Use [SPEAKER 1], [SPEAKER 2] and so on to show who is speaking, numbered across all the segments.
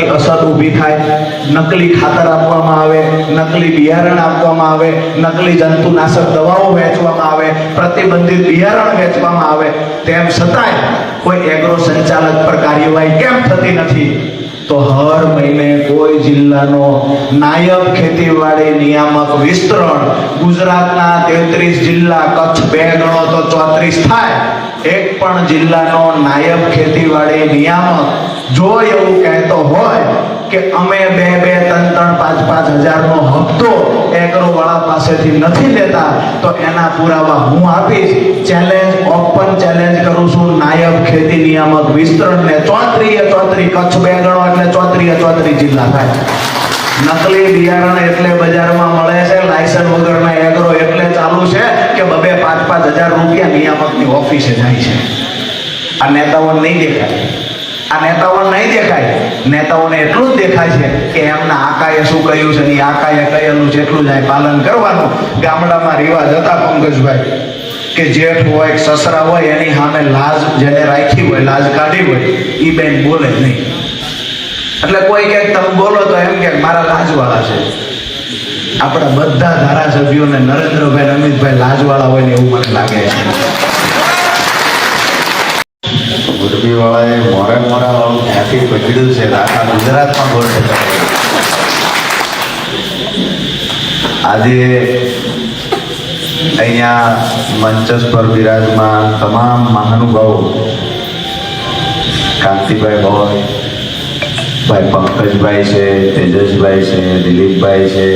[SPEAKER 1] ખાતરની અસર ઊભી થાય, નકલી ખાતર આપવામાં આવે, નકલી બિયારણ આપવામાં આવે, નકલી જંતુનાશક દવાઓ વેચવામાં આવે, પ્રતિબંધિત બિયારણ વેચવામાં આવે, તેમ છતાંય કોઈ એગ્રો સંચાલક પર કાર્યવાહી કેમ થતી નથી? તો હર મહિને કોઈ જિલ્લાનો નાયબ ખેતીવાડી નિયામક વિસ્તરણ ગુજરાતના તેત્રીસ જિલ્લા કચ્છ બે ગણો તો ચોત્રીસ થાય. એક પણ જિલ્લાનો નાયબ ખેતીવાડી નિયામક જો એવું કહેતો હોય કે અમે બે બે ત્રણ ત્રણ પાંચ પાંચ હજારનો હપ્તો એકરોવાળા પાસેથી નથી લેતા, તો એના પુરાવા હું આપીશ. ચેલેન્જ ઓપન ચેલેન્જ કરું છું. નાયબ ખેતી નિયામક વિસ્તરણને ચોત્રીએ ચોત્રી કચ્છ બે ગણો એટલે ચોત્રીએ ચોત્રી જિલ્લા થાય. નકલી બિયારણ એટલે બજારમાં મળે છે. લાયસન્સ વગરના એગ્રો એટલે ચાલુ છે કે બબે પાંચ હજાર રૂપિયા નિયામકની ઓફિસે જાય છે. આ નેતાઓ નહીં દેખાય. આ નેતાઓ નહીં દેખાય. નેતાઓને એટલું જ દેખાય છે કે એમના આકાએ શું કહ્યું છે આકાએ કહેલું છે એટલું જ પાલન કરવાનું. ગામડામાં રિવાજ હતા પંકજભાઈ, કે જેઠ હોય સસરા હોય એની સામે લાજ જેને રાખી હોય, લાજ કાઢી હોય એ બેન બોલે નહીં. એટલે કોઈ ક્યાંક તમે બોલો તો એમ કે મારા લાજવાળા છે. આપણા બધા ધારાસભ્યોને નરેન્દ્રભાઈ રમિતભાઈ લાજવાળા હોય ને એવું મને લાગે છે.
[SPEAKER 2] ગુરબી વાળાએ મોરે મોરા વાળું ત્યાંથી પકડ્યું છે. આખા ગુજરાતમાં ગોળ આજે અહીંયા મંચસ પર બિરાજમાન તમામ મહાનુભાવો, કાંતિભાઈ હોય ભાઈ પંકજભાઈ છે, તેજસભાઈ છે, દિલીપભાઈ છે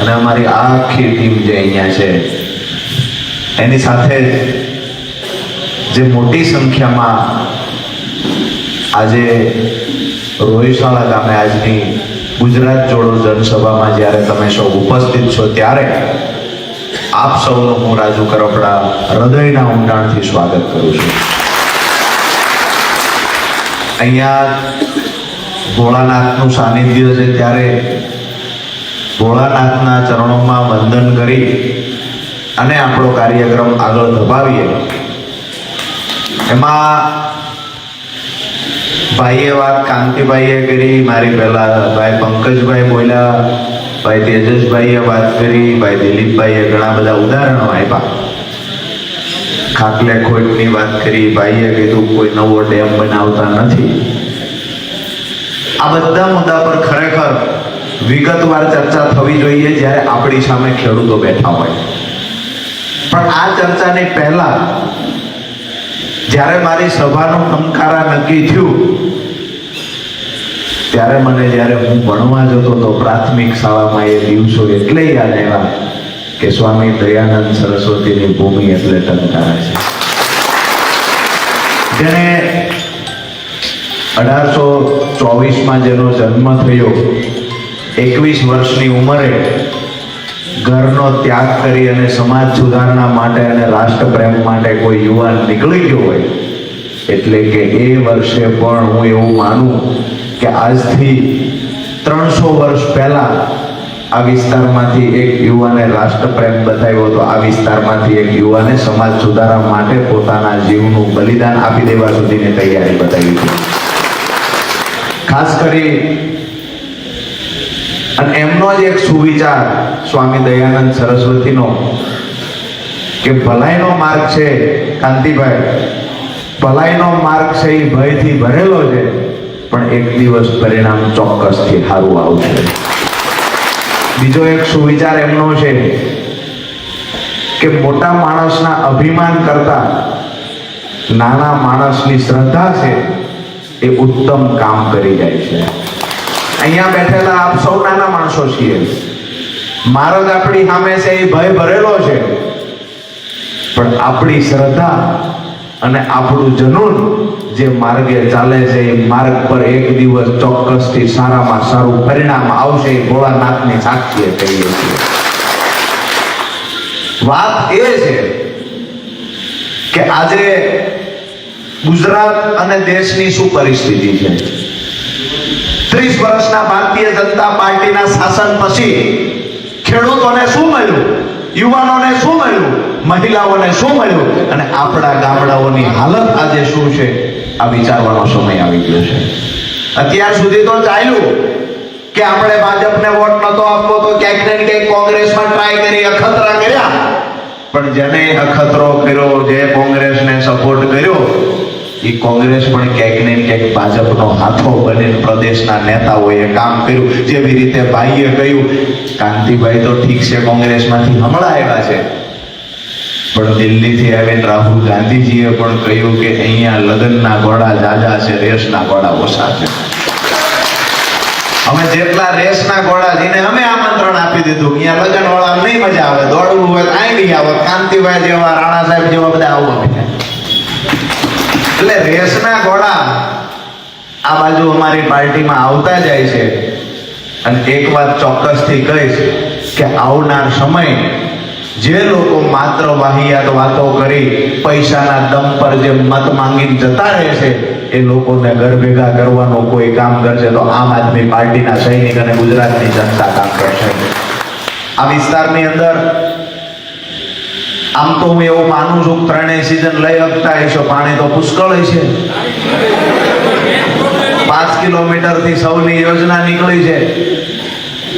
[SPEAKER 2] અને અમારી આખી ટીમ જે અહીંયા છે, એની સાથે જ મોટી સંખ્યામાં આજે રોહિશાળા ગામે આજની ગુજરાત જોડો જનસભામાં જ્યારે તમે સૌ ઉપસ્થિત છો ત્યારે આપ સૌનું હું રાજુ કરપડા હૃદયના ઊંડાણથી સ્વાગત કરું છું. અહીંયા ભોળાનાથનું સાનિધ્ય છે ત્યારે ભોળાનાથના ચરણોમાં વંદન કરી અને આપણો કાર્યક્રમ આગળ ધપાવીએ. એમાં ભાઈએ વાત કાંતિભાઈએ કરી, મારી પહેલા ભાઈ પંકજભાઈ બોલ્યા, ભાઈ તેજસભાઈએ વાત કરી, ભાઈ દિલીપભાઈએ ઘણા બધા ઉદાહરણો આપ્યા. ખાકલે ખોટની વાત કરી, ભાઈએ કીધું, કોઈ નવો ડેમ બનાવતા નથી. આ બધા મુદ્દા પર ખરેખર વિગતવાર ચર્ચા થવી જોઈએ જ્યારે આપણી સામે ખેડૂતો બેઠા હોય. પણ આ ચર્ચાને પહેલા જ્યારે મારી સભાનું અંકારા નક્કી થયું, ત્યારે મને જ્યારે હું ભણવા જતો તો પ્રાથમિક શાળામાં એ દિવસો એટલે યાદ આવ્યા કે સ્વામી દયાનંદ સરસ્વતીની ભૂમિ એટલે ટંકારા છે. જેને અઢારસો ચોવીસમાં જેનો જન્મ થયો એકવીસ વર્ષની ઉંમરે ઘરનો ત્યાગ કરી અને સમાજ સુધારણા માટે અને રાષ્ટ્રપ્રેમ માટે કોઈ યુવાન નીકળી ગયો હોય, એટલે કે એ વર્ષે પણ હું એવું માનું કે આજથી ત્રણસો વર્ષ પહેલા આ વિસ્તારમાંથી એક યુવાને રાષ્ટ્રપ્રેમ બતાવ્યો તો આ વિસ્તારમાંથી એક યુવાને સમાજ સુધારા માટે પોતાના જીવનું બલિદાન આપી દેવા સુધીની તૈયારી બતાવી હતી. ખાસ કરી જ એક સુવિચાર સ્વામી દયાનંદ સરસ્વતીનો, કે ભલાઈનો માર્ગ છે કાંતિભાઈ. ભલાઈનો માર્ગ છે એ ભયથી ભરેલો છે, પણ એક દિવસ પરિણામ ચોક્કસથી સારું આવશે. બીજો એક સુવિચાર એમનો છે, કે મોટા માણસના અભિમાન કરતા નાના માણસની શ્રદ્ધા છે, એ ઉત્તમ કામ કરી જાય છે. અહીંયા બેઠેલા આપ સૌ નાના માણસો છીએ. મારો જ આપણી સામે છે, એ ભય ભરેલો છે. પણ આપણી શ્રદ્ધા અને આપણું જનૂન જે માર્ગે ચાલે છે, એ માર્ગ પર એક દિવસ ચોક્કસથી સારામાં સારું પરિણામ આવશે, એ ભોળાનાથની સાક્ષીએ કહીએ છીએ. વાત એ છે કે આજે ગુજરાત અને દેશની શું પરિસ્થિતિ છે? ત્રીસ વર્ષના ભારતીય જનતા પાર્ટીના શાસન પછી ખેડૂતોને શું મળ્યું? યુવાનોને શું મળ્યું? મહિલાઓને શું મળ્યું? અને આપણા ગામડાઓની હાલત આજે શું છે? આ વિચારવાનો સમય આવી ગયો છે. અત્યાર સુધી તો ચાલ્યું કે આપણે ભાજપને વોટ નતો આપવો તો ક્યાંક ને ક્યાંક કોંગ્રેસમાં ટ્રાય કરી, અખતરા કર્યા. પણ જેને અખતરો કર્યો, જે કોંગ્રેસને સપોર્ટ કર્યો એ કોંગ્રેસ પણ ક્યાંક ને ક્યાંક ભાજપનો હાથો બનીને પ્રદેશના નેતાઓએ કામ કર્યું. જેવી રીતે ભાઈએ કહ્યું, કાંતિભાઈ તો ઠીક છે, કોંગ્રેસમાંથી હમણાં આવ્યા છે. પણ દિલ્હીથી આવીને રાહુલ ગાંધીજીએ પણ કહ્યું કે અહીંયા લગ્નના ઘોડા જાજા છે, રેસના ઘોડા ઓછા છે. અમે જેટલા રેસના ઘોડા જઈને અમે આમંત્રણ આપી દીધું. અહીંયા લગ્ન વાળા નહીં મજા આવે. દોડવું હોય આઈ નહીં આવે. કાંતિભાઈ જેવા રાણા સાહેબ જેવા બધા આવો એટલે રેસના ઘોડા આ બાજુ અમારી પાર્ટીમાં આવતા જાય છે. અને એક વાત ચોક્કસથી કહીશ કે આવનાર સમય જે લોકો માત્ર વાહિયાત વાતો કરી, પૈસાના દમ પર જે મત માંગીને જતા રહે છે, એ લોકોને ઘર ભેગા કરવાનું કોઈ કામ કરશે તો આમ આદમી પાર્ટીના સૈનિક અને ગુજરાતની જનતા કામ કરશે. આ વિસ્તારની અંદર આમ તો હું એવું માનું છું ત્રણેય સિઝન લઈ શકતા હશો પાણી તો પુષ્કળ છે. પાંચ કિલોમીટરથી સૌની યોજના નીકળી છે.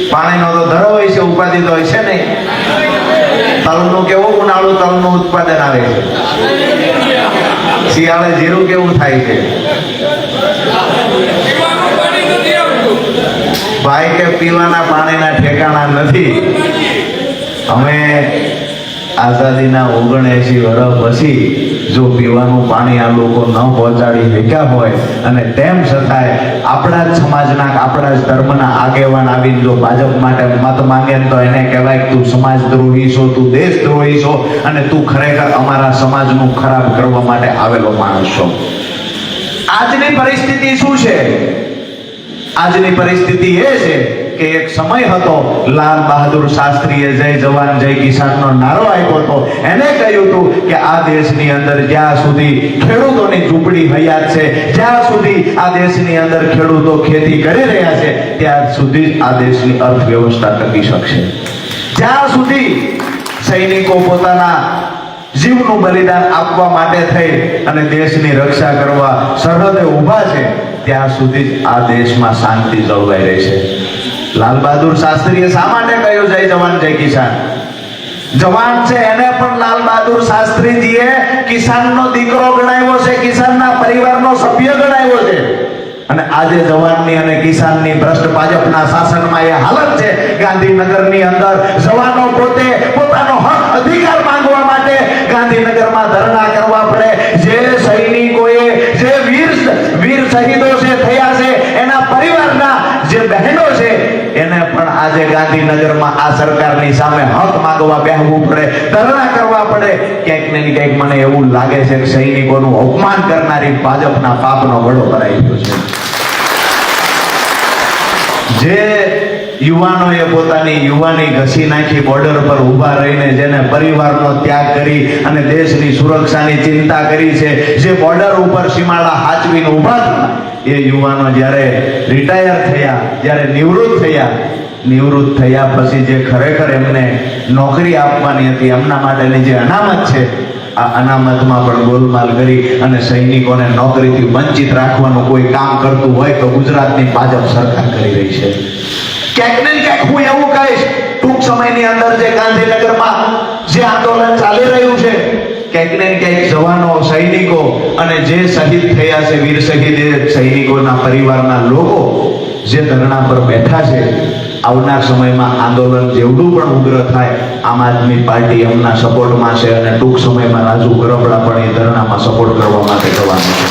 [SPEAKER 2] પાણીનો તો ધરો હોય છે, ઉપાધિ તો છે નહીં. તલનું કેવું ઉનાળું તલનું ઉત્પાદન આવે છે? શિયાળે જીરું કેવું થાય છે? ભાઈ કે પીવાના પાણીના ઠેકાણા નથી. અમે આઝાદીના ઓગણએંશી વર્ષ પછી જો પીવાનું પાણી આ લોકો ન પહોંચાડી શક્યા હોય અને તેમ છતાંય આપણા જ સમાજના, આપણા જ ધર્મના આગેવાન આવીને જો ભાજપ માટે મત માંગે તો એને કહેવાય કે તું સમાજ દ્રોહી છો, તું દેશદ્રોહી છો અને તું ખરેખર અમારા સમાજનું ખરાબ કરવા માટે આવેલો માણસ છો. આજની પરિસ્થિતિ શું છે? આજની પરિસ્થિતિ એ છે એક સમય હતો લાલ બહાદુર શાસ્ત્રીએ જય જવાન જય કિસાનનો નારો આપ્યો હતો. એને કહ્યું હતું કે આ દેશની અંદર જ્યાં સુધી ખેડૂતોની ઝૂંપડી હયાત છે, જ્યાં સુધી આ દેશની અંદર ખેડૂતો ખેતી કરી રહ્યા છે, ત્યાં સુધી જ આ દેશની અર્થવ્યવસ્થા ટકી શકશે. જ્યાં સુધી સૈનિકો પોતાના જીવનું બલિદાન આપવા માટે થઈ અને દેશની રક્ષા કરવા સરહદે ઊભા છે, ત્યાં સુધી જ આ દેશમાં શાંતિ જળવાઈ છે લાલ બહાદુર શાસ્ત્રીએ શા માટે કહ્યું? જય જવાન, જય કિસાન. જવાન છે એને પણ લાલ બહાદુર શાસ્ત્રીજીએ કિસાનનો દીકરો ગણાવ્યો છે, કિસાનના પરિવારનો સભ્ય ગણાવ્યો છે. અને આજે જવાનની અને કિસાનની ભ્રષ્ટ ભાજપના શાસનમાં એ હાલત છે. ગાંધીનગરની અંદર જવાનો પોતે પોતાનો હક અધિકાર માંગવા માટે ગાંધીનગરમાં ધરણા કરવા પડે જે સૈનિકોએ જે વીર વીર શહીદો છે થયા છે એના પરિવારના જે બહેનો છે એને પણ આજે ગાંધીનગરમાં આ સરકારની સામે હક માંગવા બેહવું પડે, ધરણા કરવા પડે. ક્યાંક ને ક્યાંક મને એવું લાગે છે કે સૈનિકોનું અપમાન કરનારી ભાજપના પાપનો વડો ભરાઈ ગયો છે. જે યુવાનોએ પોતાની યુવાની ઘસી નાખી બોર્ડર પર ઊભા રહીને જેને પરિવારનો ત્યાગ કરી અને દેશની સુરક્ષાની ચિંતા કરી છે, જે બોર્ડર ઉપર સીમાડા હાચવીને ઊભા હતા એ યુવાનો જ્યારે રિટાયર થયા, જ્યારે નિવૃત્ત થયા નિવૃત્ત થયા પછી જે ખરેખર એમને નોકરી આપવાની હતી, એમના માટેની જે અનામત છે, આ અનામતમાં પણ ગોલમાલ કરી અને સૈનિકોને નોકરીથી વંચિત રાખવાનું કોઈ કામ કરતું હોય તો ગુજરાતની ભાજપ સરકાર કરી રહી છે. ક્યાંક ને ક્યાંક હું એવું કહીશ, ટૂંક સમયની અંદર જે ગાંધીનગરમાં જે આંદોલન ચાલી રહ્યું છે, ક્યાંક ને ક્યાંક જવાનો સૈનિકો અને જે શહીદ થયા છે, વીર શહીદ સૈનિકોના પરિવારના લોકો જે ધરણા પર બેઠા છે આવનાર સમયમાં આંદોલન જેવડું પણ ઉગ્ર થાય, આમ આદમી પાર્ટી એમના સપોર્ટમાં છે અને ટૂંક સમયમાં રાજુ ગરબડા પણ એ ધરણામાં સપોર્ટ કરવા માટે જવાનું છે.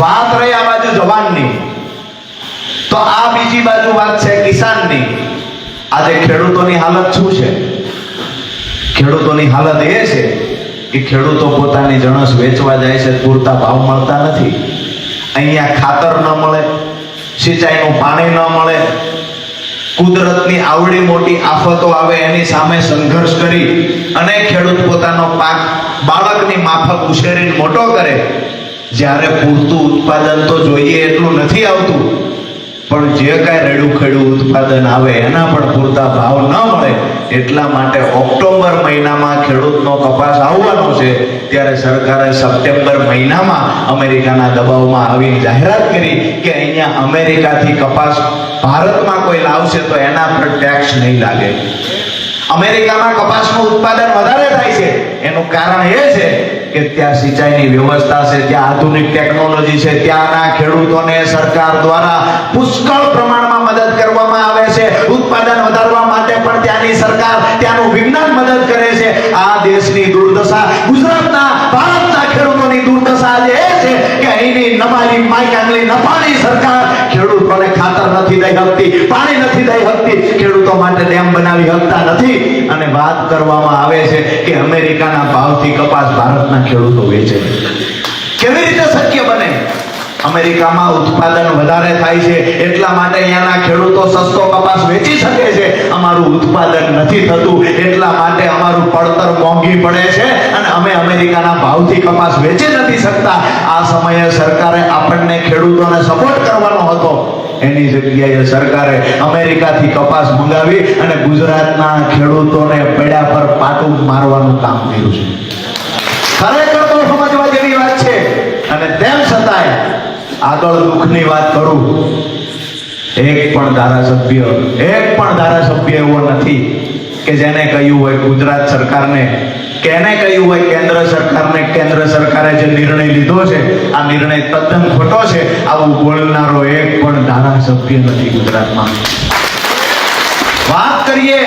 [SPEAKER 2] વાત રહી આ બાજુ જવાનની. તો આ બીજી બાજુ વાત છે કિસાનની. આજે ખેડૂતોની હાલત શું છે? ખેડૂતોની હાલત એ છે કે ખેડૂતો પોતાની જણસ વેચવા જાય છે, પૂરતા ભાવ મળતા નથી. અહીંયા ખાતર ન મળે, સિંચાઈનું પાણી ન મળે કુદરતની આવડી મોટી આફતો આવે એની સામે સંઘર્ષ કરી અને ખેડૂત પોતાનો પાક બાળકની માફક ઉછેરીને મોટો કરે. જ્યારે પૂરતું ઉત્પાદન તો જોઈએ એટલું નથી આવતું.
[SPEAKER 1] પણ જે કાંઈ રેડું ખેડું ઉત્પાદન આવે, એના પણ પૂરતા ભાવ ન મળે, એટલા માટે ઓક્ટોબર મહિનામાં ખેડૂતનો કપાસ આવવાનો છે, ત્યારે સરકારે સપ્ટેમ્બર મહિનામાં અમેરિકાના દબાવમાં આવીને જાહેરાત કરી કે અહીંયા અમેરિકાથી કપાસ ભારતમાં કોઈ લાવશે તો એના પર ટેક્સ નહીં લાગે. અમેરિકામાં કપાસનું ઉત્પાદન વધારે થાય છે. એનું કારણ એ છે કે ત્યાં સિંચાઈની વ્યવસ્થા છે, ત્યાં આધુનિક ટેકનોલોજી છે, ત્યાંના ખેડૂતોને સરકાર દ્વારા પુષ્કળ પ્રમાણમાં મદદ કરવામાં આવે છે, ઉત્પાદન વધારવા માટે પણ ત્યાંની સરકાર ત્યાંનું વિજ્ઞાન મદદ કરે છે. આ દેશની દુર્દશા ભારતના ખેડૂતોની દુર્દશા આજે છે કે અહીંની નમાલી માઈક આંગળી નફાની સરકાર ખેડૂતોને ખાતર નથી દઈ શકતી, પાણી નથી દઈ શકતી, ખેડૂતો માટે ડેમ બનાવી શકતા નથી. અને વાત કરવામાં આવે છે કે અમેરિકાના ભાવથી કપાસ ભારતના ખેડૂતો વેચે. કેવી રીતે શક્ય બને? અમેરિકામાં ઉત્પાદન વધારે થાય છે, એટલા માટે અહીંયાના ખેડૂતો સસ્તો કપાસ વેચી શકે છે. અમારું ઉત્પાદન નથી થતું, એટલા માટે અમારું પડતર મોંઘી પડે છે અને અમે અમેરિકાના ભાવથી કપાસ વેચી નથી શકતા. આ સમયે સરકારે આપણને ખેડૂતોને સપોર્ટ કરવાનો હતો. એની જગ્યાએ સરકારે અમેરિકાથી કપાસ મંગાવી અને ગુજરાતના ખેડૂતોને પેડા પર પાટું મારવાનું કામ કર્યું છે. ખરેખર તો સમજવા જેવી વાત છે. અને તેમ છતાંય આગળ દુઃખની વાત કરું, એક પણ ધારાસભ્ય, એક પણ ધારાસભ્ય એવો નથી કે જેને કહ્યું હોય ગુજરાત સરકારને, કેને કહ્યું હોય કેન્દ્ર સરકારને, કેન્દ્ર સરકારે જે નિર્ણય લીધો છે, આ નિર્ણય તદ્દન ખોટો છે, આવું બોલનારો એક પણ ધારાસભ્ય નથી ગુજરાતમાં. વાત કરીએ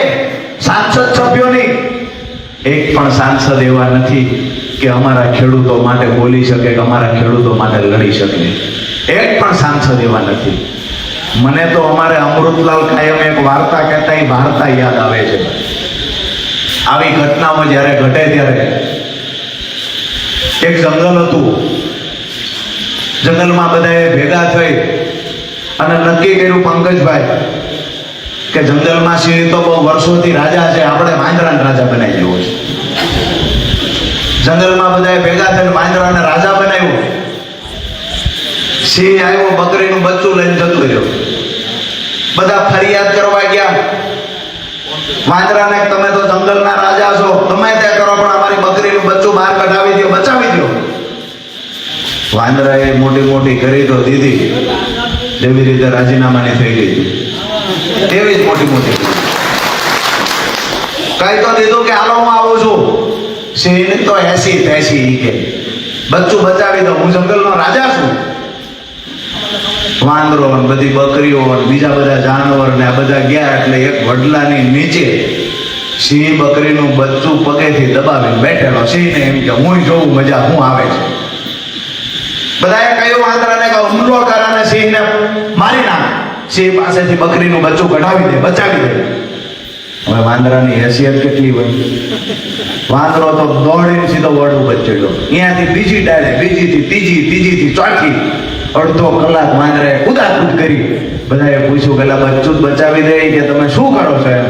[SPEAKER 1] સાંસદ સભ્યોની. એક પણ સાંસદ એવા નથી કે અમારા ખેડૂતો માટે બોલી શકે કે અમારા ખેડૂતો માટે લડી શકે. એક પણ સાંસદ એવા નથી. મને તો અમારે અમૃતલાલ કાયમ એક વાર્તા કહેતા વાર્તા યાદ આવે છે. આવી ઘટનાઓ જ્યારે ઘટે ત્યારે એક જંગલ હતું. જંગલમાં બધાએ ભેગા થઈ અને નક્કી કર્યું પંકજભાઈ કે જંગલમાં સિંહ તો બહુ વર્ષોથી રાજા છે, આપણે વાંદરાને રાજા બનાવી દેવો છે. જંગલમાં બધાએ ભેગા થઈને વાંદરાને રાજા બનાવ્યો સિંહ આવ્યો બકરીનું બચ્ચું લઈને જતું રહ્યો. બધા ફરિયાદ કરવા ગયા. વાંદરાને તમે તો જંગલના રાજા છો, તમે તે કરો, પણ અમારી બકરીનું બચ્ચું બહાર કઢાવી દો બચાવી દો વાંદરાએ મોટી મોટી કરી તો દીધી. જેવી રીતે રાજીનામાની થઈ ગઈ. એવી જ મોટી મોટી. કઈ તો દીધું કે, હાલો, હું આવું છું. સિંહ તો એસી તેસી કે. બચ્ચું બચાવી દો, હું જંગલનો રાજા છું. વાંદરો ને બધી બકરીઓ ને બીજા બધા જાનવર ને આ બધા ગયા એટલે એક વડલાની નીચે સિંહ બકરીનું બચ્ચું પગેથી દબાવીને બેઠેલો. સિંહને એમ કે હું જોઉં મજા, હું આવે છે. બધાએ કહ્યું વાંદરાને કે હુમલો કર અને સિંહને મારી નાખ. સિંહ પાસેથી બકરીનું બચ્ચું કઢાવી દે, બચાવી દે. હવે વાંદરાની હેસિયત કેટલી હોય? વાંદરો તો દોડીને સીધો વડ ઉપર ચડ્યો અહીંયાથી બીજી ડાળે બીજીથી ત્રીજી, ત્રીજીથી ચોથી. અડધો કલાક માંદરે કુદાકૂદ કરી બધાએ પૂછ્યું પેલા બચ્ચું બચાવી દે કે તમે શું કરો છો એમ?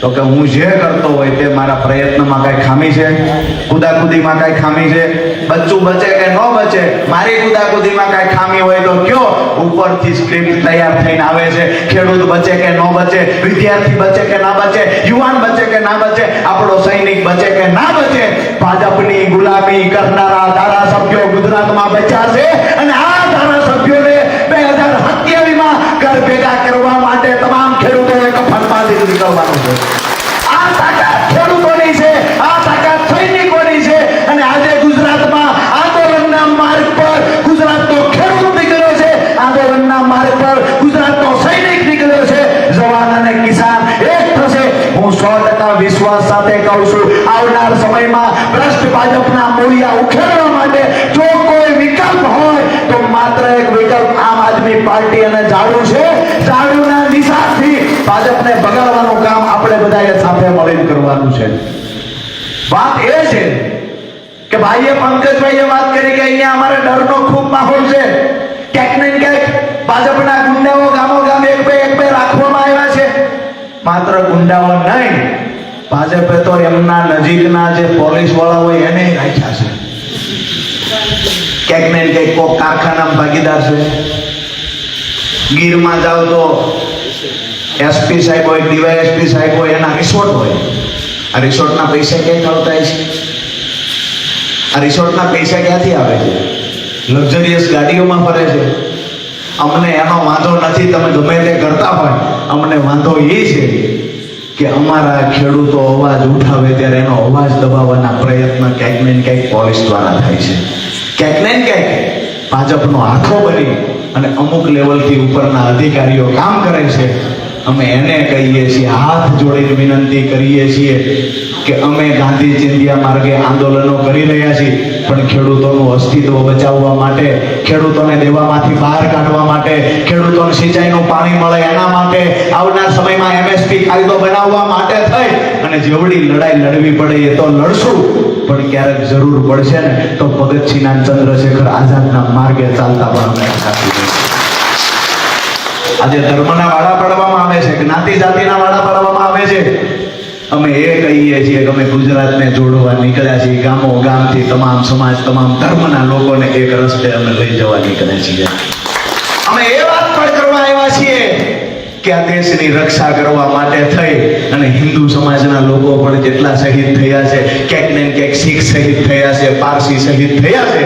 [SPEAKER 1] તો કે, હું જે કરતો હોય તે મારા પ્રયત્નમાં કાંઈ ખામી છે? કુદાકુદીમાં કાંઈ ખામી છે? બચ્ચું બચે કે ન બચે? મારી કુદાકુદીમાં કાંઈ ખામી હોય તો કયો? ઉપરથી સ્ક્રિપ્ટ તૈયાર થઈને આવે છે, ખેડૂત બચે કે ન બચે? વિદ્યાર્થી બચે કે ના બચે? યુવાન બચે કે ના બચે? આપણો સૈનિક બચે કે ના બચે? ભાજપની ગુલામી કરનારા ધારાસભ્યો ગુજરાતમાં બચ્યા છે અને આ ધારાસભ્યોને બે હજાર ઘર ભેગા કરવા માટે તમામ ખેડૂતોએ કફનમાંથી નીકળવાનું છે આ તાકાત ખેડૂતોની છે, આ તાકાત સૈનિકોની છે અને આજે ગુજરાતમાં આંદોલનના માર્ગ પર ગુજરાતનો ખેડૂત નીકળ્યો છે. આંદોલનના માર્ગ પર ગુજરાતનો સૈનિક નીકળ્યો છે. જવાન અને કિસાન એક થશે. હું સો ટકા વિશ્વાસ સાથે કહું છું, આવનાર સમયમાં ભ્રષ્ટ ભાજપના મૂળિયા ઉખેડવા માટે જો કોઈ વિકલ્પ હોય તો માત્ર એક વિકલ્પ આમ આદમી પાર્ટી અને ઝાડુ છે. ઝાડુના નિશાનથી ભાજપને બગાડવાનું કામ આપણે બધાએ સાથે મળીને કરવાનું છે. વાત એ છે કે ભાઈએ પંકજભાઈએ વાત કરી કે અહીંયા અમારે ડરનો ખૂબ માહોલ છે. ક્યાંક ને ક્યાંક ભાજપના ગુંડાઓ ગામો ગામ એક બે એક બે રાખવામાં આવ્યા છે. માત્ર ગુંડાઓ નહીં, ભાજપે તો એમના નજીકના જે પોલીસવાળા હોય એને રાખ્યા છે. ક્યાંક ને ક્યાંક કોક કારખાનામાં ભાગીદાર છે. ગીરમાં જાઓ તો એસપી સાહેબ હોય ડીવાયએસપી સાહેબ હોય, એના રિસોર્ટ હોય. આ રિસોર્ટના પૈસા ક્યાંથી આવતા છે આ રિસોર્ટના પૈસા ક્યાંથી આવે છે? લક્ઝરિયસ ગાડીઓમાં ફરે છે. અમને એનો વાંધો નથી, તમે ગમે તે કરતા હોય, અમને વાંધો એ છે કે અમારા ખેડૂતો અવાજ ઉઠાવે ત્યારે એનો અવાજ દબાવવાના પ્રયત્ન ક્યાંક ને ક્યાંક પોલીસ દ્વારા થાય છે. ક્યાંક ને ક્યાંક ભાજપનો હાથો બની અને અમુક લેવલથી ઉપરના અધિકારીઓ કામ કરે છે. અમે એને કહીએ છીએ, હાથ જોડીને વિનંતી કરીએ છીએ કે અમે ગાંધી ચિંધિયા માર્ગે આંદોલનો કરી રહ્યા છીએ, પણ ખેડૂતોનું અસ્તિત્વ બચાવવા માટે, ખેડૂતોને દેવામાંથી બહાર કાઢવા માટે, ખેડૂતોને સિંચાઈનું પાણી મળે એના માટે, આવનાર સમયમાં એમએસપી કાયદો બનાવવા માટે થઈ. અને જેવડી લડાઈ લડવી પડે એ તો લડશું. પણ ક્યારેક જરૂર પડશે ને, તો ભગતસિંહના ચંદ્રશેખર આઝાદના માર્ગે ચાલતા પણ આજે ધર્મના વાળા પાડવામાં આવે છે, જ્ઞાતિ જાતિના વાળા પાડવામાં આવે છે. અમે એ કહીએ છીએ કે અમે ગુજરાતને જોડવા નીકળ્યા છીએ. ગામો ગામથી તમામ સમાજ, તમામ ધર્મના લોકોને એક રસ્તે અમે લઈ જવા નીકળ્યા છીએ. અમે એ વાત પણ કરવા આવ્યા છીએ કે આ દેશની રક્ષા કરવા માટે થઈ અને હિન્દુ સમાજના લોકો પણ જેટલા શહીદ થયા છે, ક્યાંક ને ક્યાંક શીખ શહીદ થયા છે, પારસી શહીદ થયા છે,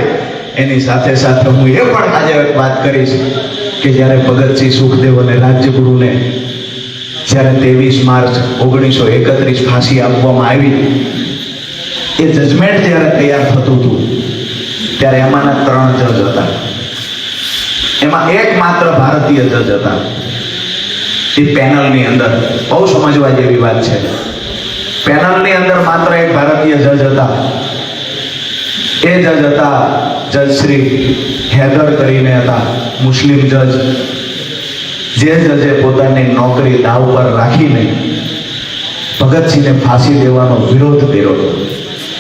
[SPEAKER 1] એની સાથે સાથે હું એ પણ આજે વાત કરીશ કે જ્યારે ભગતસિંહ સુખદેવ અને રાજ્યગુરુને જ્યારે ત્રેવીસ માર્ચ ઓગણીસો એકત્રીસ ફાંસી આપવામાં આવી, એ જજમેન્ટ જ્યારે તૈયાર થતું હતું. ત્યારે એમાંના ત્રણ જજ હતા. એમાં એક માત્ર ભારતીય જજ હતા. એ પેનલની અંદર. બહુ સમજવા જેવી વાત છે. પેનલની અંદર માત્ર એક ભારતીય જજ હતા. એ જજ હતા જજ શ્રી હૈદર કરીને હતા, મુસ્લિમ જજ. જે જજે પોતાની નોકરી દાવ પર રાખીને ભગતસિંહને ફાંસી દેવાનો વિરોધ કર્યો.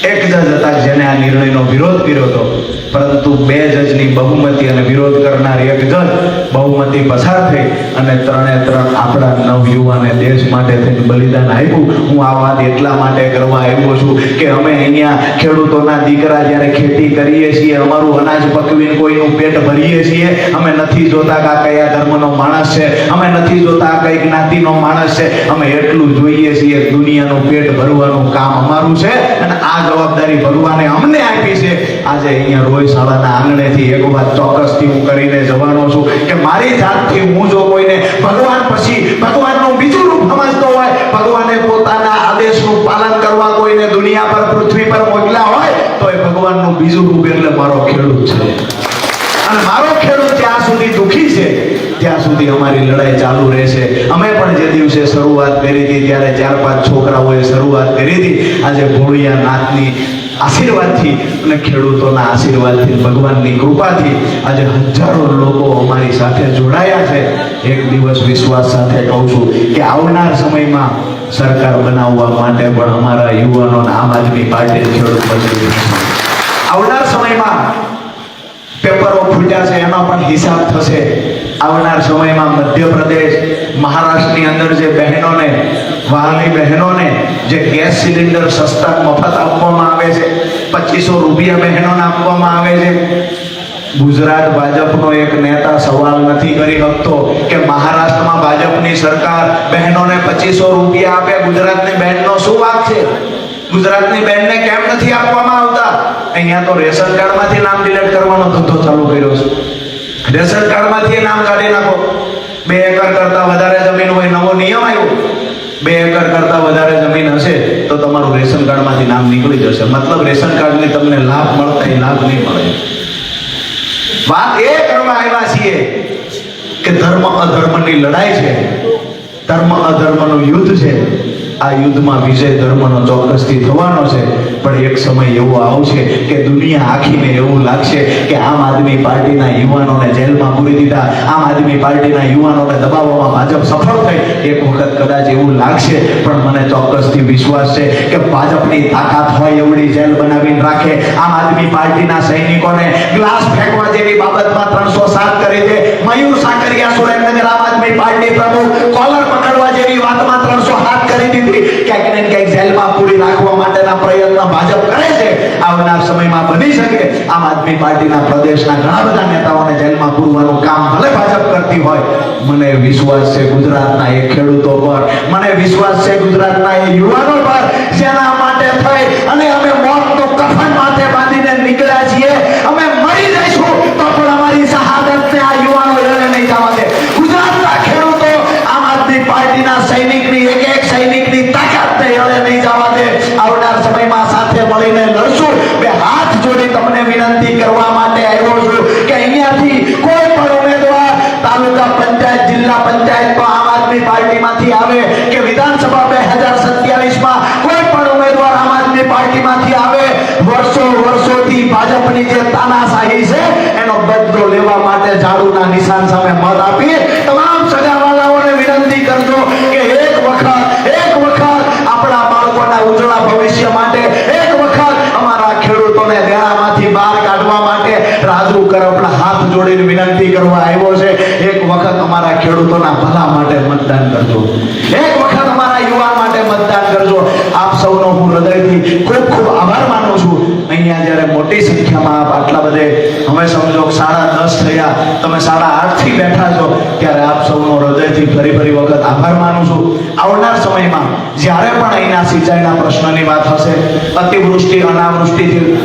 [SPEAKER 1] એક જજ હતા જેને આ નિર્ણયનો વિરોધ કર્યો હતો. પરંતુ બે જજની બહુમતી અને વિરોધ કરનાર એક જજ બહુમતી પસાર થઈ અને ત્રણે ત્રણ આપણા નવયુવાને દેશ માટે થઈને બલિદાન આપ્યું. હું આ વાત એટલા માટે કરવા આવ્યો છું કે અમે અહીંયા ખેડૂતોના દીકરા જ્યારે ખેતી કરીએ છીએ, અમારું અનાજ પકવીને કોઈનું પેટ ભરીએ છીએ, અમે નથી જોતા કે આ કયા ધર્મનો માણસ છે, અમે નથી જોતા આ કઈ જ્ઞાતિનો માણસ છે. અમે એટલું જોઈએ છીએ દુનિયાનું પેટ ભરવાનું કામ અમારું છે અને આ જવાબદારી ભરવાને અમને આપી છે. આજે અહીંયા રોય શાળાના આંગણેથી એક વાત ચોક્કસથી હું કરીને જવાનો છું કે મારી જાતથી હું જો કોઈને ભગવાન પછી ભગવાનનું બીજું રૂપ સમજતો હોય, ભગવાને પોતાના આદેશનું પાલન કરવા કોઈને દુનિયા પર, પૃથ્વી પર મોકલ્યા હોય તો એ ભગવાનનું બીજું રૂપ એટલે મારો ખેડૂત છે. અને મારો ખેડૂત ત્યાં સુધી દુઃખી છે, ત્યાં સુધી અમારી લડાઈ ચાલુ રહેશે. અમે પણ જે દિવસે શરૂઆત કરી હતી, ત્યારે ચાર પાંચ છોકરાઓએ શરૂઆત કરી હતી. આજે ભોળિયા નાથની આશીર્વાદથી અને ખેડૂતોના આશીર્વાદથી ભગવાનની કૃપાથી આજે હજારો લોકો અમારી સાથે જોડાયા છે. એક દિવસ વિશ્વાસ સાથે કહું છું કે આવનાર સમયમાં સરકાર બનાવવા માટે પણ અમારા યુવાનો આમ આદમી પાર્ટી ખેડૂત આવનાર સમયમાં પેપરો ફૂટ્યા છે એનો પણ હિસાબ થશે. આવનાર સમયમાં મધ્યપ્રદેશ, મહારાષ્ટ્રની અંદર જે બહેનોને, વાલની બહેનોને જે ગેસ સિલિન્ડર સસ્તા મફત આપવામાં આવે છે, પચીસો રૂપિયા બહેનોને આપવામાં આવે છે. ગુજરાત ભાજપનો એક નેતા સવાલ નથી કરી શકતો કે મહારાષ્ટ્રમાં ભાજપની સરકાર બહેનોને પચીસો રૂપિયા આપે, ગુજરાતની બહેનનો શું વાંક છે? ગુજરાતની બહેનને કેમ નથી આપવામાં આવતા? અહીંયા તો રેશન કાર્ડમાંથી નામ ડિલેટ કરવાનો ધંધો ચાલુ કર્યો છે. રેશન કાર્ડમાંથી નામ કાઢી નાખો. બે એકર કરતા વધારે જમીન હોય, નવો નિયમ આવ્યો. બે એકર કરતા વધારે જમીન હશે, તો તમારું રેશન કાર્ડમાંથી નામ નીકળી જશે. મતલબ રેશન કાર્ડની તમને લાભ મળતા એ લાભ નહીં મળે. વાત એ કરવા આવ્યા છીએ કે ધર્મ અધર્મની લડાઈ છે. ધર્મ અધર્મનું યુદ્ધ છે. આ યુદ્ધમાં વિજય ધર્મનો ચોક્કસથી થવાનો છે. પણ એક સમય એવો આવશે કે દુનિયા આખીને એવું લાગશે કે આમ આદમી પાર્ટીના યુવાનોને જેલમાં પૂરી દીધા, આમ આદમી પાર્ટીના યુવાનોને દબાવવામાં ભાજપ સફળ થઈ. એક વખત કદાચ એવું લાગશે, પણ મને ચોક્કસથી વિશ્વાસ છે કે ભાજપની તાકાત હોય એવડી જેલ બનાવીને રાખે. આમ આદમી પાર્ટીના સૈનિકોને ગ્લાસ ફેંકવા જેવી બાબતમાં ત્રણસો સાત કરી દે. મયુર સાકરિયા સુરેન્દ્રનગર આમ આદમી પાર્ટી પ્રમુખ, કોલર પકડવા જેવી વાતમાં ત્રણસો હાથ કરી દીધી. ક્યાંક જેલમાં કામ ભલે ભાજપ કરતી હોય. મને વિશ્વાસ છે ગુજરાતના એ ખેડૂતો પર. મને વિશ્વાસ છે ગુજરાતના એ યુવાનો પર. જેના માટે થઈ ભાજપની જે તાનાશાહી છે, એનો બદલો લેવા માટે ઝાડુના નિશાન સામે મત આપી તમામ સગાવાલાઓને વિનંતી કરજો કે એક વખત એક વખત આપણા બાળકોના ઉજળા ભવિષ્ય માટે, એક વખત અમારા ખેડૂતોને દેણામાંથી બહાર કાઢવા માટે રાજુ કરપડા હાથ જોડીને વિનંતી કરવા આવ્યો છે. એક વખત અમારા ખેડૂતોના ભલા માટે મતદાન કરજો. એક વખત અમારા યુવા માટે મતદાન કરજો. આપ સૌનો હું હૃદયથી ખૂબ ખૂબ આભાર માનું છું. અહીંયા જ્યારે મોટી સંખ્યામાં આટલા બધે, હવે સમજો સાડા દસ થયા, તમે સાડા આઠથી બેઠા છો, ત્યારે આપ સૌનો હૃદયથી ફરી ફરી વખત આભાર માનું છું. આવનાર સમયમાં જ્યારે પણ અહીંના સિંચાઈના પ્રશ્નની વાત હશે, અતિવૃષ્ટિ, અનાવૃષ્ટિથી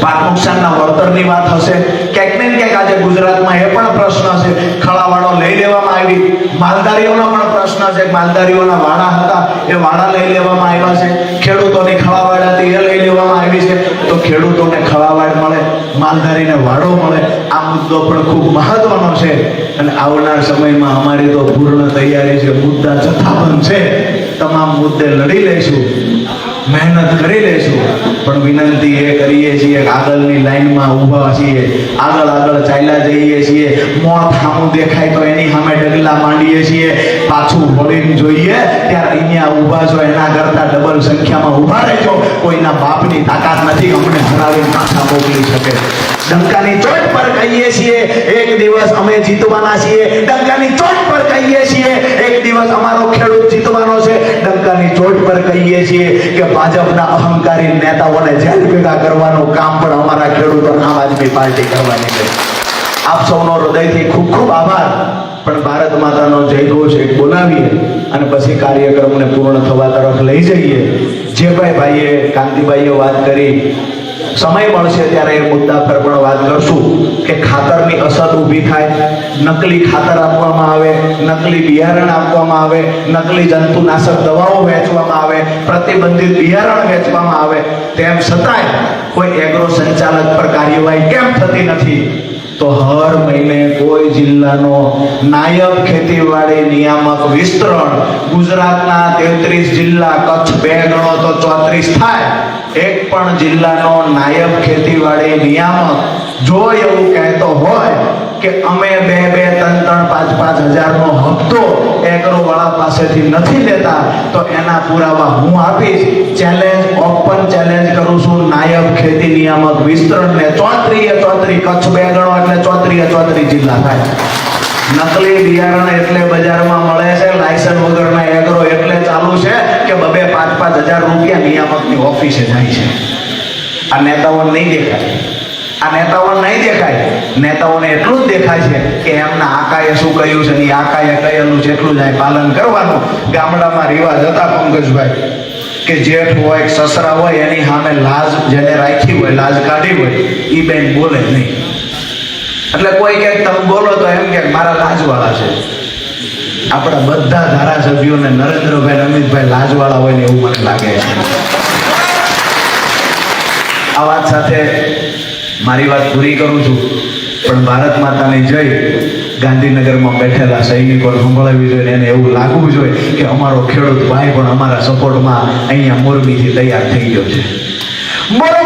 [SPEAKER 1] પાક નુકસાનના વળતરની વાત હશે. ક્યાંક ને ક્યાંક આજે ગુજરાતમાં એ પણ પ્રશ્ન છે. ખળાવાળો લઈ લેવામાં આવી. માલધારીઓનો પણ પ્રશ્ન છે માલધારીઓના વાડા હતા, એ વાડા લઈ લેવામાં આવ્યા છે. ખેડૂતોની ખળાવાડ હતી, એ લઈ લેવામાં આવી છે. તો ખેડૂતોને ખળાવાડ મળે, માલધારીને વાડો મળે. આ મુદ્દો પણ ખૂબ મહત્વનો છે. અને આવનાર સમયમાં અમારી તો પૂર્ણ તૈયારી છે. મુદ્દા જથ્થાબંધ છે. તમામ મુદ્દે લડી લઈશું. મહેનત કરી લેશું પણ વિનંતી એ કરીએ છીએ આગળની લાઈનમાં ઊભા છીએ, આગળ આગળ ચાલ્યા જઈએ છીએ. મોત સામું દેખાય તો એની સામે ડગલા માંડીએ છીએ. પાછું વળીને જોઈએ, ત્યારે અહીંયા ઊભા છો, એના કરતા ડબલ સંખ્યામાં ઊભા રહેજો. કોઈના બાપની તાકાત નથી, અમને હરાવીને પાછા મોકલી શકે. ડંકાની ચોટ પર કહીએ છીએ, એક દિવસ અમે જીતવાના છીએ. ડંકાની ચોટ પર કહીએ છીએ, એક દિવસ અમારો ખેડૂત જીતવાનો છે. ડંકાની ચોટ પર કહીએ છીએ ભાજપના અહંકારી નેતાઓને જેલ ભેગા કરવાનું કામ પણ અમારા ખેડૂતો આમ આદમી પાર્ટી કરવાની છે. આપ સૌનો હૃદયથી ખૂબ ખૂબ આભાર. પણ ભારત માતાનો જય ઘોષ એક બોલાવીએ અને પછી કાર્યક્રમને પૂર્ણ થવા તરફ લઈ જઈએ. જે ભાઈ ભાઈએ, કાંતિભાઈએ વાત કરી સમય મળશે ત્યારે એ મુદ્દા પર પણ વાત કરશું કે ખાતરની અસર ઊભી થાય, નકલી ખાતર આપવામાં આવે, નકલી બિયારણ આપવામાં આવે, નકલી જંતુનાશક દવાઓ વેચવામાં આવે, પ્રતિબંધિત બિયારણ વેચવામાં આવે. તેમ છતાંય કોઈ એગ્રો સંચાલક પર કાર્યવાહી કેમ થતી નથી? તો હર મહિને કોઈ જિલ્લાનો નાયબ ખેતીવાડી નિયામક વિસ્તરણ ગુજરાતના તેત્રીસ જિલ્લા કચ્છ બે ગણો તો ચોત્રીસ થાય. એક પણ જિલ્લાનો નાયબ ખેતીવાડી નિયામક જો એવું કહેતો હોય કે અમે બે બે ત્રણ ત્રણ પાંચ પાંચ હજારનો હપ્તો એગ્રો વાળા પાસેથી નથી લેતા, તો એના પુરાવા હું આપીશ. ચેલેન્જ ઓપન ચેલેન્જ કરું છું. નાયબ ખેતી નિયામક વિસ્તરણને ચોત્રીએ ચોત્રી કચ્છ બે ગણો એટલે ચોત્રીએ ચોત્રી જિલ્લા થાય. નકલી બિયારણ એટલે બજારમાં મળે છે લાયસન્સ વગરના એગ્રો એટલે ચાલુ છે કે બબે પાંચ પાંચ હજાર રૂપિયા નિયામકની ઓફિસે જાય છે. આ નેતાઓ નહીં દેખાય. આ નેતાઓ નહીં દેખાય. નેતાઓને એટલું જ દેખાય છે કે એમના આકાએ શું કહ્યું છે એ આકાએ કહેલું છે એટલું જ પાલન કરવાનું. ગામડામાં રિવાજ હતા પંકજભાઈ, કે જેઠ હોય સસરા હોય એની સામે લાજ જેને રાખી હોય, લાજ કાઢી હોય એ બેન બોલે નહીં. એટલે કોઈ કે તમે બોલો તો એમ કે મારા લાજવાળા છે. આપણા બધા ધારાસભ્યોને નરેન્દ્રભાઈ અમિતભાઈ લાજવાળા હોય ને એવું મને લાગે છે. આ વાત સાથે મારી વાત પૂરી કરું છું, પણ ભારત માતાને જય. ગાંધીનગરમાં બેઠેલા સૈનિકો સંભળાવી જોઈએ એને એવું લાગવું જોઈએ કે અમારો ખેડૂત ભાઈ પણ અમારા સપોર્ટમાં અહીંયા મોરબીથી તૈયાર થઈ ગયો છે. બોલો